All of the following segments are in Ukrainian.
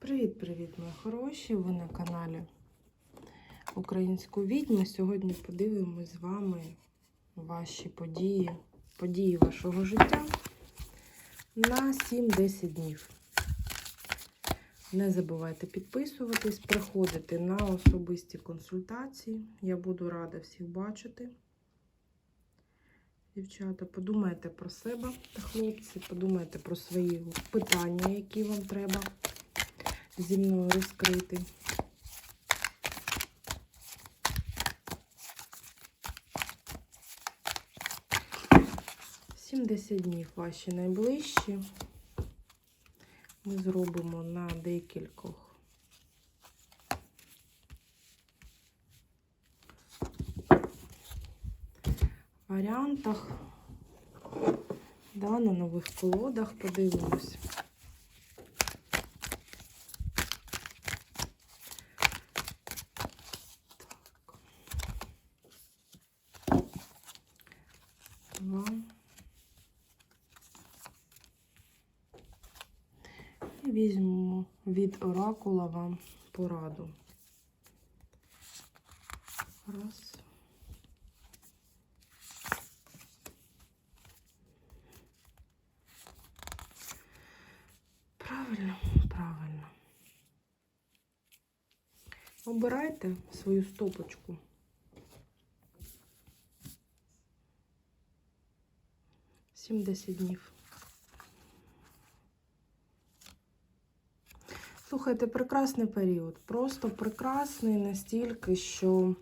Привіт-привіт, мої хороші! Ви на каналі Українську відьму. Сьогодні подивимось з вами ваші події, події вашого життя на 7-10 днів. Не забувайте підписуватись, приходити на особисті консультації. Я буду рада всіх бачити. Дівчата, подумайте про себе та хлопці, подумайте про свої питання, які вам треба зі мною розкрити. Сімдесят днів ваші найближчі. Ми зробимо на декількох варіантах. Да, на нових колодах подивимось. І візьмемо від оракула вам пораду. Раз. Правильно, правильно. Обирайте свою стопочку. Сімдесят днів. Слухайте, прекрасний період. Просто прекрасний настільки, що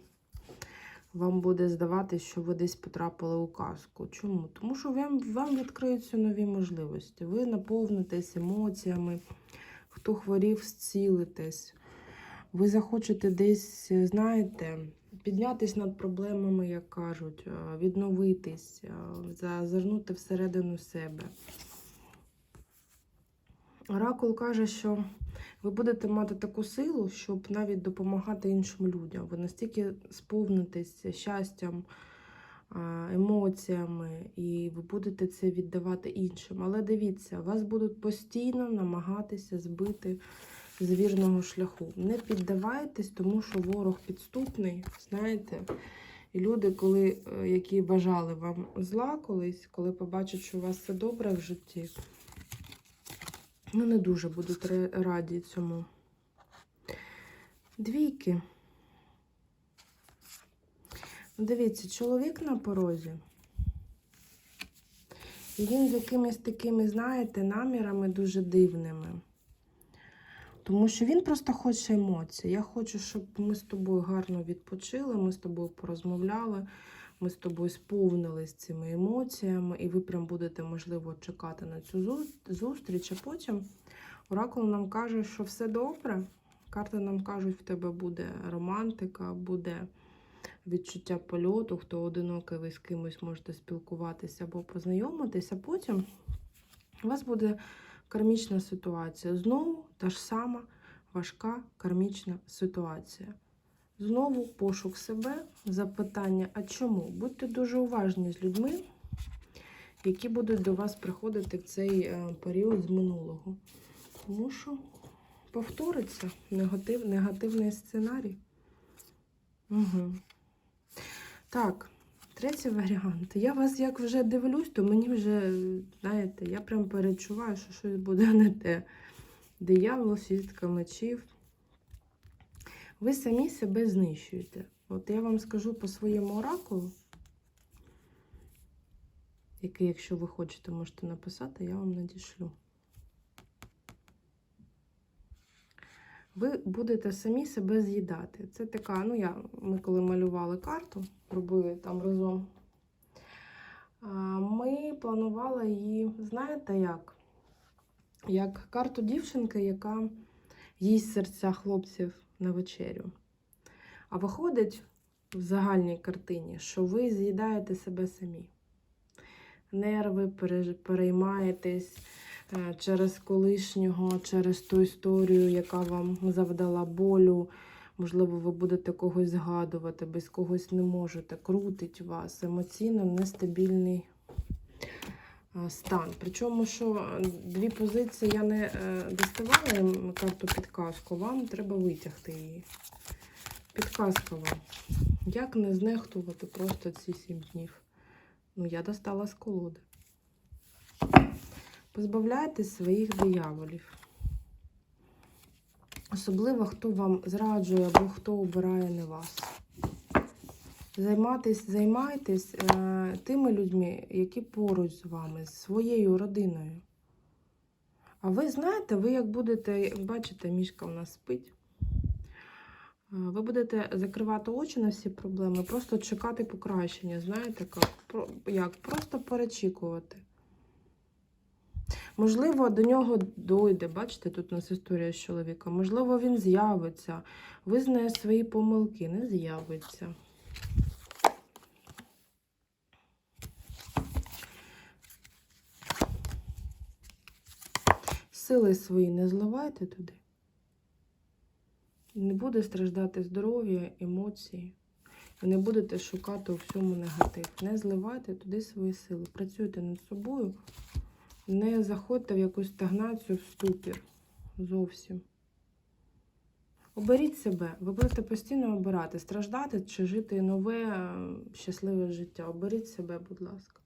вам буде здаватися, що ви десь потрапили у казку. Чому? Тому що вам, вам відкриються нові можливості. Ви наповнитесь емоціями, хто хворів, зцілитесь. Ви захочете десь, знаєте, піднятись над проблемами, як кажуть, відновитись, зазирнути всередину себе. Оракул каже, що ви будете мати таку силу, щоб навіть допомагати іншим людям. Ви настільки сповнитесь щастям, емоціями, і ви будете це віддавати іншим. Але дивіться, вас будуть постійно намагатися збити з вірного шляху. Не піддавайтесь, тому що ворог підступний, знаєте. І люди, коли, які бажали вам зла колись, коли побачать, що у вас все добре в житті, ну, не дуже будуть раді цьому. Двійки. Дивіться, чоловік на порозі. Він з якимись такими, знаєте, намірами дуже дивними. Тому що він просто хоче емоцій. Я хочу, щоб ми з тобою гарно відпочили, ми з тобою порозмовляли, ми з тобою сповнились цими емоціями, і ви прям будете, можливо, чекати на цю зустріч, а потім оракул нам каже, що все добре. Карти нам кажуть, в тебе буде романтика, буде відчуття польоту, хто одинокий, ви з кимось можете спілкуватися або познайомитися, потім у вас буде кармічна ситуація. Знову та ж сама важка кармічна ситуація. Знову пошук себе, запитання, а чому? Будьте дуже уважні з людьми, які будуть до вас приходити в цей е, період з минулого. Тому що повториться негатив, негативний сценарій. Угу. Так, третій варіант. Я вас як вже дивлюсь, то мені вже, знаєте, я прям перечуваю, що щось буде не те. Диявол, шістка мечів. Ви самі себе знищуєте. От я вам скажу по своєму оракулу, який, якщо ви хочете, можете написати, я вам надішлю. Ви будете самі себе з'їдати. Це така, ну я, ми коли малювали карту, робили там разом, ми планували її, знаєте як? Як карту дівчинки, яка їсть серця хлопців на вечерю. А виходить в загальній картині, що ви з'їдаєте себе самі. Нерви, переймаєтесь через колишнього, через ту історію, яка вам завдала болю. Можливо, ви будете когось згадувати, без когось не можете. Крутить вас. Емоційно нестабільний е, стан. Причому, що е, дві позиції я не е, доставала карту підказку, вам треба витягти її. Підказка вам. Як не знехтувати просто ці сім днів? Ну, я достала з колоди. Позбавляйтесь своїх дияволів. Особливо, хто вам зраджує або хто обирає не вас. Займатись, займайтесь е, тими людьми, які поруч з вами, з своєю родиною. А ви знаєте, ви як будете, бачите, мішка в нас спить. Е, Ви будете закривати очі на всі проблеми, просто чекати покращення, знаєте, як, як просто перечікувати. Можливо, до нього дойде, бачите, тут у нас історія з чоловіком. Можливо, він з'явиться, визнає свої помилки, не з'явиться. Сили свої не зливайте туди. Не буде страждати здоров'я, емоції. Ви не будете шукати у всьому негатив. Не зливайте туди свої сили. Працюйте над собою. Не заходьте в якусь стагнацію, в ступір. Зовсім. Оберіть себе. Ви будете постійно обирати, страждати чи жити нове, е, щасливе життя. Оберіть себе, будь ласка.